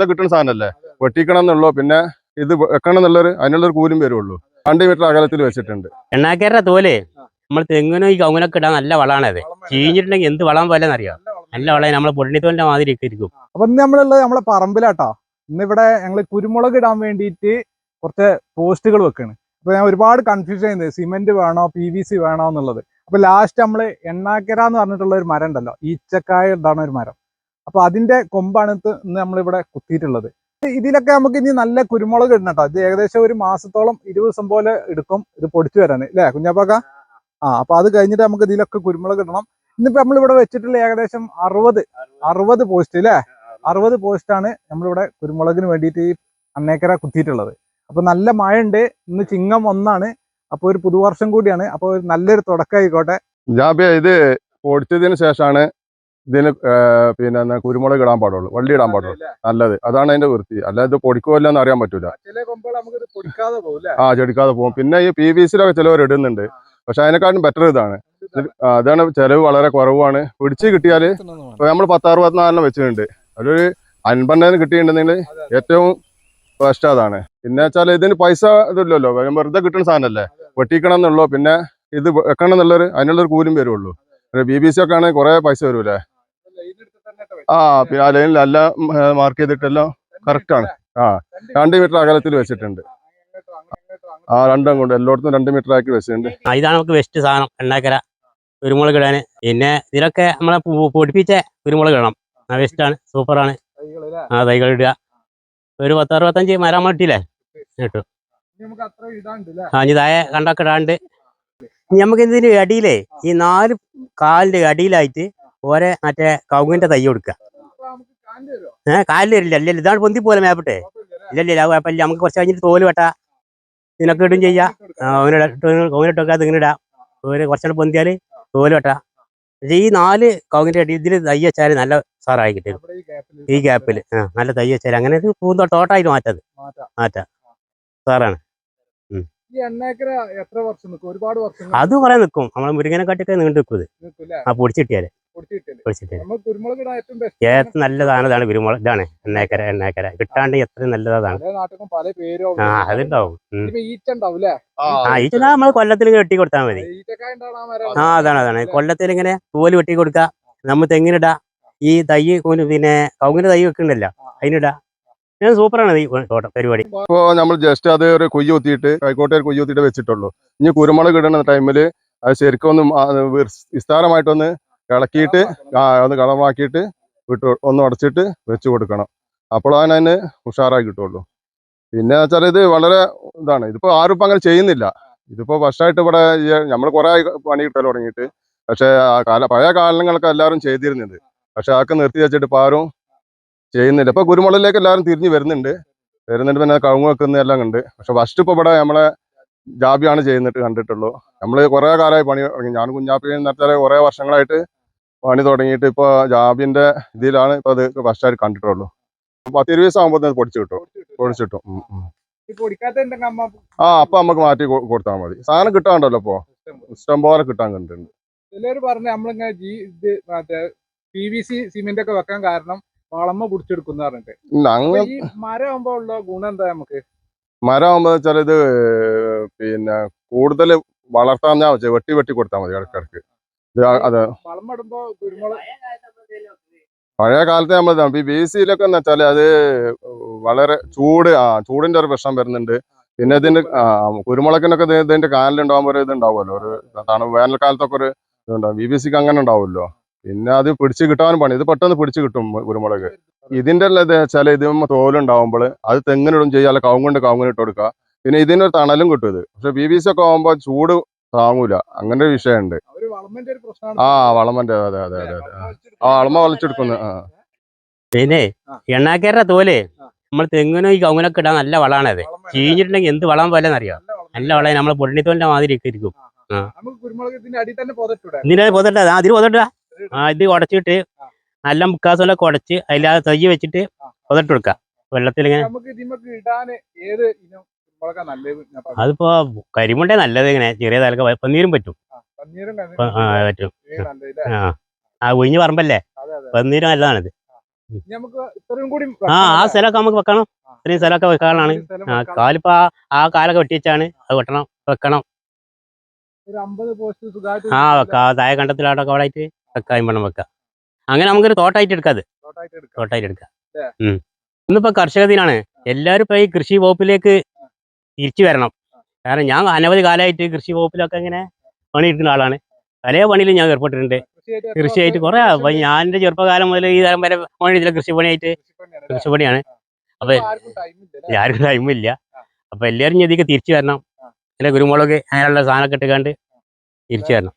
വെറുതെ കിട്ടുന്ന സാധനമല്ലേ? വെട്ടിക്കണം എന്നുള്ളൂ പിന്നെ ഇത് വെക്കണം എന്നുള്ളൊരു അതിനുള്ളൊരു കൂലും വരുള്ളൂ. രണ്ട് മീറ്റർ അകലത്തിൽ വെച്ചിട്ടുണ്ട്. എണ്ണാക്കേരുടെ തോൽ. നമ്മൾ തെങ്ങിനും ഈ കൗങ്ങിനൊക്കെ ഇടാൻ നല്ല വളമാണത് ചീഞ്ഞിട്ടുണ്ടെങ്കിൽ എന്ത് വളം പോലെ അറിയാം നല്ല വളം നമ്മളെ പൊടിണിത്തോലിന്റെ മാതിരി ഒക്കെ ഇരിക്കും. അപ്പൊ ഇന്ന് നമ്മളുള്ളത് നമ്മളെ പറമ്പിലാട്ടോ. ഇന്നിവിടെ ഞങ്ങൾ കുരുമുളക് ഇടാൻ വേണ്ടിയിട്ട് കുറച്ച് പോസ്റ്റുകൾ വെക്കാണ്. അപ്പൊ ഞാൻ ഒരുപാട് കൺഫ്യൂഷൻ ചെയ്യുന്നത്. സിമെന്റ് വേണോ പി വി സി വേണോ എന്നുള്ളത്. അപ്പൊ ലാസ്റ്റ് നമ്മൾ എണ്ണാക്കര എന്ന് പറഞ്ഞിട്ടുള്ള ഒരു മരം ഉണ്ടല്ലോ. ഈച്ചക്കായ ഉണ്ടാകുന്ന ഒരു മരം. അപ്പൊ അതിന്റെ കൊമ്പാണ് ഇത് ഇന്ന് നമ്മളിവിടെ കുത്തിയിട്ടുള്ളത്. ഇതിലൊക്കെ നമുക്ക് ഇനി നല്ല കുരുമുളക് ഇടണം കേട്ടോ ഇത് ഏകദേശം ഒരു മാസത്തോളം ഇരുപത് ദിവസം പോലെ എടുക്കും. ഇത് പൊടിച്ചു വരാൻ അല്ലേ കുഞ്ഞാപ്പാക്ക? ആ അപ്പൊ അത് കഴിഞ്ഞിട്ട് നമുക്ക് ഇതിലൊക്കെ കുരുമുളക് ഇടണം. ഇന്നിപ്പോ നമ്മളിവിടെ വെച്ചിട്ടുള്ള ഏകദേശം അറുപത് അറുപത്. പോസ്റ്റ് അല്ലേ അറുപത്. പോസ്റ്റാണ് നമ്മളിവിടെ കുരുമുളകിന് വേണ്ടിയിട്ട് ഈ അന്നേക്കര കുത്തിയിട്ടുള്ളത്. അപ്പൊ നല്ല മഴ ഉണ്ട് ഇന്ന് ചിങ്ങം ഒന്നാണ്. അപ്പൊ ഒരു പുതുവർഷം കൂടിയാണ്. അപ്പൊ ഒരു നല്ലൊരു തുടക്കമായിക്കോട്ടെ. ജാബിയ ഇത് പൊടിച്ചതിന് ശേഷമാണ് ഇതിന് പിന്നെ കുരുമുളക് ഇടാൻ പാടുള്ളൂ. വള്ളി ഇടാൻ പാടുള്ളൂ. നല്ലത്. അതാണ് അതിന്റെ വൃത്തി. അല്ലാതെ ഇത് പൊടിക്കുമല്ലോ എന്ന് അറിയാൻ പറ്റൂല. ആ ചെടിക്കാതെ പോകും. പിന്നെ ഈ പി വി സിയിലൊക്കെ ചിലവർ ഇടുന്നുണ്ട്. പക്ഷെ അതിനെക്കാട്ടും ബെറ്റർ ഇതാണ്. അതാണ് ചെലവ് വളരെ കുറവാണ്. പിടിച്ച് കിട്ടിയാൽ ഇപ്പൊ നമ്മൾ പത്തറുപത്തിനാലിന് വെച്ചിട്ടുണ്ട്. അതൊരു അൻപതിന് കിട്ടിയിട്ടുണ്ടെങ്കിൽ ഏറ്റവും ബെസ്റ്റ് അതാണ്. പിന്നെ വെച്ചാൽ ഇതിന് പൈസ ഇതില്ലല്ലോ. വെറുതെ കിട്ടുന്ന സാധനമല്ലേ? വെട്ടിക്കണം എന്നുള്ളൂ. പിന്നെ ഇത് വെക്കണം എന്നുള്ളൊരു അതിനുള്ളൊരു കൂലും വരുള്ളൂ. ബി ബി സി ഒക്കെ ആണെങ്കിൽ കുറെ പൈസ വരൂലേ? ആ പിന്നെ ആ ലൈനിൽ എല്ലാം മാർക്ക് ചെയ്തിട്ടെല്ലാം കറക്റ്റ് ആണ്. ആ രണ്ട് മീറ്റർ അകലത്തിൽ വെച്ചിട്ടുണ്ട്. ആ രണ്ടും കൊണ്ട് എല്ലായിടത്തും രണ്ട് മീറ്റർ ആക്കി വെച്ചിട്ടുണ്ട്. ഇതാണ് നമുക്ക് ബെസ്റ്റ് സാധനം എണ്ണാക്കര കുരുമുളക് ഇടാന് പിന്നെ ഇതിലൊക്കെ നമ്മളെ പൊടിപ്പിച്ച കുരുമുളക് ഇടണം. ബെസ്റ്റാണ് സൂപ്പറാണ് ആ തൈകൾ ഇടുക. ഒരു പത്ത് അറുപത്തഞ്ച് മരം ഇട്ടില്ലേ കിട്ടും ആ ഇനി താഴെ കണ്ടൊക്കെ ഇടാണ്ട്. നമുക്ക് ഇതിന് അടിയിലേ ഈ നാല് കാലിന്റെ അടിയിലായിട്ട് ഓരോ മറ്റേ കവുങ്ങിന്റെ തൈ കൊടുക്കുക ഏഹ് കാലിൽ വരില്ല. അല്ലല്ല ഇതാണ് പൊന്തി പോലെ മേപ്പട്ടെ. ഇല്ലല്ലോ കുഴപ്പമില്ല നമുക്ക് കുറച്ച് കഴിഞ്ഞിട്ട് തോൽ വെട്ടാ. ഇതിനൊക്കെ ഇടും ചെയ്യാം. കവുങ്ങിനിട്ടൊക്കെ അത് ഇങ്ങനെ ഇടാം. ഒരു കുറച്ചുകൂടെ പൊന്തിയാൽ തോൽ വെട്ടാ. പക്ഷെ ഈ നാല് കവുങ്ങിന്റെ അടി ഇതിൽ തൈ വെച്ചാൽ നല്ല സാറായി കിട്ടും ഈ ഗ്യാപ്പിൽ ആ നല്ല തൈ വെച്ചാൽ അങ്ങനെ ഇത് പൂന്തോ തോട്ടായിട്ട് മാറ്റത് മാറ്റാം. സാറാണ്. അത് കുറെ നിൽക്കും നമ്മളെ മുരുകനെ കാട്ടിയൊക്കെ നീണ്ടു നിൽക്കും ആ പൊടിച്ചിട്ടിയാൽ ഏറ്റവും നല്ലതാണ് ഇതാണ് കുരുമുളക്. ഇതാണ് എണ്ണേക്കര എണ്ണേക്കര കിട്ടാണ്ട് എത്ര നല്ലതാണ്. ആ അതുണ്ടാവും. ഈച്ച ആ ഇത് നമ്മൾ കൊല്ലത്തിൽ വെട്ടി കൊടുത്താൽ മതി. ആ അതാണ് അതാണ്. കൊല്ലത്തിൽ ഇങ്ങനെ തോൽ വെട്ടി കൊടുക്കുക നമ്മൾ തെങ്ങിനിടാ ഈ തൈ കൂന് പിന്നെ കൗങ്ങിന് തൈ വെക്കണ്ടല്ലോ അതിനിടാ ഞാൻ സൂപ്പറാണ് ഈ തോട്ടം പരിപാടി. ഇപ്പോ നമ്മൾ ജസ്റ്റ് അത് ഒരു കുയ്യ് കുത്തിയിട്ട് കൈക്കോട്ടെ ഒരു കുയ്യ് കുത്തിയിട്ട് വെച്ചിട്ടുള്ളൂ. ഇനി കുരുമുളക് ഇടുന്ന ടൈമിൽ അത് ശരിക്കും ഒന്ന് വിസ്താരമായിട്ടൊന്ന് ഇളക്കിയിട്ട് അത് കളമാക്കിയിട്ട് വിട്ട് ഒന്ന് അടച്ചിട്ട് വെച്ച് കൊടുക്കണം. അപ്പോഴാണ് അതിന് ഉഷാറായി കിട്ടുള്ളൂ. പിന്നെ വെച്ചാൽ ഇത് വളരെ ഇതാണ്. ഇതിപ്പോ ആരും ഇപ്പൊ അങ്ങനെ ചെയ്യുന്നില്ല. ഇതിപ്പോ ഫസ്റ്റായിട്ട് ഇവിടെ നമ്മൾ കുറേ പണി കിട്ടാൻ തുടങ്ങിയിട്ട്. പക്ഷേ ആ കാല പഴയ കാലങ്ങളൊക്കെ എല്ലാവരും ചെയ്തിരുന്നത്. പക്ഷെ അതൊക്കെ നിർത്തി വെച്ചിട്ട് ഇപ്പൊ ആരും ചെയ്യുന്നില്ല. ഇപ്പൊ കുരുമുളകിലേക്ക് എല്ലാവരും തിരിഞ്ഞ് വരുന്നുണ്ട്. വരുന്നുണ്ട് പിന്നെ കവുങ്ങ് വെക്കുന്ന എല്ലാം ഉണ്ട് പക്ഷെ ഫസ്റ്റ് ഇപ്പൊ ഇവിടെ നമ്മളെ ജാബിയാണ് ചെയ്യുന്നിട്ട് കണ്ടിട്ടുള്ളൂ. നമ്മൾ കുറേ കാലമായി പണി തുടങ്ങി. ഞാൻ കുഞ്ഞാപ്പി നേരത്തെ കുറേ വർഷങ്ങളായിട്ട് പണി തുടങ്ങിയിട്ട് ഇപ്പൊ ജാബിന്റെ ഇതിലാണ് ഇപ്പൊ അത് ഫസ്റ്റ് ആയിട്ട് കണ്ടിട്ടുള്ളൂ. പത്ത് ഇരുപത് ദിവസം ആകുമ്പോൾ പൊടിച്ചു കിട്ടും. പൊടിച്ചു കിട്ടും. ആ അപ്പൊ നമുക്ക് മാറ്റി കൊടുത്താൽ മതി. സാധനം കിട്ടാണ്ടല്ലോ ഇപ്പൊ. ഇഷ്ടം പോലെ കിട്ടാൻ കണ്ടിട്ടുണ്ട്. ചിലര് പറഞ്ഞ നമ്മളിങ്ങനെ ജി ഇത് മറ്റേ പി വി സി സിമെന്റ് ഒക്കെ വെക്കാൻ കാരണം വളമ പിടിച്ചെടുക്കുന്ന പറഞ്ഞിട്ട്. ഈ ഉള്ള ഗുണം എന്താ നമുക്ക്? മരം ആകുമ്പോ വെച്ചാൽ ഇത് പിന്നെ കൂടുതൽ വളർത്താൻ വെച്ചാൽ വെട്ടി വെട്ടി കൊടുത്താൽ മതി ആ- അത്. പഴയ കാലത്തെ നമ്മൾ ഈ ബി സിയിലൊക്കെ എന്ന് വെച്ചാൽ അത് വളരെ ചൂട് ആ ചൂടിന്റെ ഒരു പ്രശ്നം വരുന്നുണ്ട്. പിന്നെ ഇതിന്റെ കുരുമുളകിനൊക്കെ ഇത് ഇതിന്റെ കാനലുണ്ടാകുമ്പോൾ ഒരു ഇതുണ്ടാവുമല്ലോ ഒരു തണു വേനൽക്കാലത്തൊക്കെ ഒരു ഇതുണ്ടാവും ബി ബി സിക്ക് അങ്ങനെ ഉണ്ടാവുമല്ലോ. പിന്നെ അത് പിടിച്ചു കിട്ടാനും പണി. ഇത് പെട്ടെന്ന് പിടിച്ചു കിട്ടും കുരുമുളക്. ഇതിന്റെ എല്ലാം ഇത് വെച്ചാൽ ഇതിന് തോലുണ്ടാവുമ്പോൾ അത് തെങ്ങിനിടും ചെയ്യാൻ കവും കവുങ്ങുണ്ട് കവുങ്ങിന് ഇട്ട് കൊടുക്കുക പിന്നെ ഇതിനൊരു തണലും കിട്ടും ഇത്. പക്ഷെ ബി ബി സി ഒക്കെ ആകുമ്പോൾ ചൂട് താങ്ങൂല. അങ്ങനെ ഒരു വിഷയമുണ്ട്. വളമന്റെ പ്രശ്നമാണ്. ആ വളമന്റെ അതെ അതെ അതെ അതെ. ആ വളമ വലിച്ചെടുക്കുന്നു ആ. പിന്നെ ആ. എണ്ണാക്കേരുടെ തോൽ ആ. നമ്മൾ തെങ്ങിനും ഈ കൗങ്ങനൊക്കെ ഇടാൻ നല്ല വളമാണത്. ചീഞ്ഞിട്ടുണ്ടെങ്കിൽ എന്ത് വളം പോലെ അറിയാം നല്ല വളം നമ്മളെ പൊടിണിത്തോലിന്റെ മാതിരി ഒക്കെ ഇരിക്കും. നമുക്ക് പൊതട്ടെ അടി തന്നെ പുതച്ചൂടെ ഇതിനെ പൊതട്ട അതിന് പൊതട്ട ആ ഇത് ഉടച്ചിട്ട് നല്ല മുക്കാസോലൊക്കെ ഉടച്ച് അതിലാതെ തയ്യ് വെച്ചിട്ട് പൊതട്ട് കൊടുക്ക വെള്ളത്തിൽ ഇങ്ങനെ നമുക്ക് ഇതിമക്ക് ഇടാന് ഏത് ഇനം കുരുമുളകാ നല്ലത്? ഞാൻ പറഞ്ഞു. അതിപ്പോ കരിമുണ്ടേ നല്ലത് ഇങ്ങനെ. ചെറിയ തലക്ക് പന്നീരും പറ്റും. ആ, പറ്റും? ആ ആ. ഒഴിഞ്ഞ് പറമ്പല്ലേ? പന്നീരും നല്ലതാണിത്. ആ. ആ സ്ഥലമൊക്കെ നമുക്ക് വെക്കണം. ഇത്രയും സ്ഥലമൊക്കെ വെക്കാനാണ് ആ കാലിപ്പോ ആ- ആ കാലൊക്കെ വെട്ടിവെച്ചാണ് അത് വെട്ടണം വെക്കണം. ആ വെക്കാം. ആ താഴെ കണ്ടത്തിലാട്ടൊക്കെ അവിടെ ആയിട്ട് വെക്കാം വേണം വെക്കാം. അങ്ങനെ നമുക്കൊരു തോട്ടായിട്ട് എടുക്കാം തോട്ടായിട്ട് എടുക്കാം. ഇന്നിപ്പോ കർഷക ദിനാണ് എല്ലാവരും ഇപ്പൊ ഈ കൃഷി വകുപ്പിലേക്ക് തിരിച്ചു വരണം. കാരണം ഞാൻ അനവധി കാലമായിട്ട് കൃഷി വകുപ്പിലൊക്കെ ഇങ്ങനെ പണിയെടുക്കുന്ന ആളാണ്. പല പണിയിലും ഞാൻ ഏർപ്പെട്ടിട്ടുണ്ട്. കൃഷിയായിട്ട് കുറേ കുറെ ഞാൻ എന്റെ ചെറുപ്പകാലം മുതൽ ഈ തരം വരെ പണിയില്ല കൃഷിപ്പണിയായിട്ട് കൃഷിപ്പണിയാണ് അപ്പൊ ആർക്കും ടൈമില്ല അപ്പൊ എല്ലാവരും ഞാൻ തിരിച്ചു വരണം. പിന്നെ കുരുമുളക് അങ്ങനെയുള്ള സാധനമൊക്കെ ഇട്ടുകാണ്ട് തിരിച്ചു വരണം.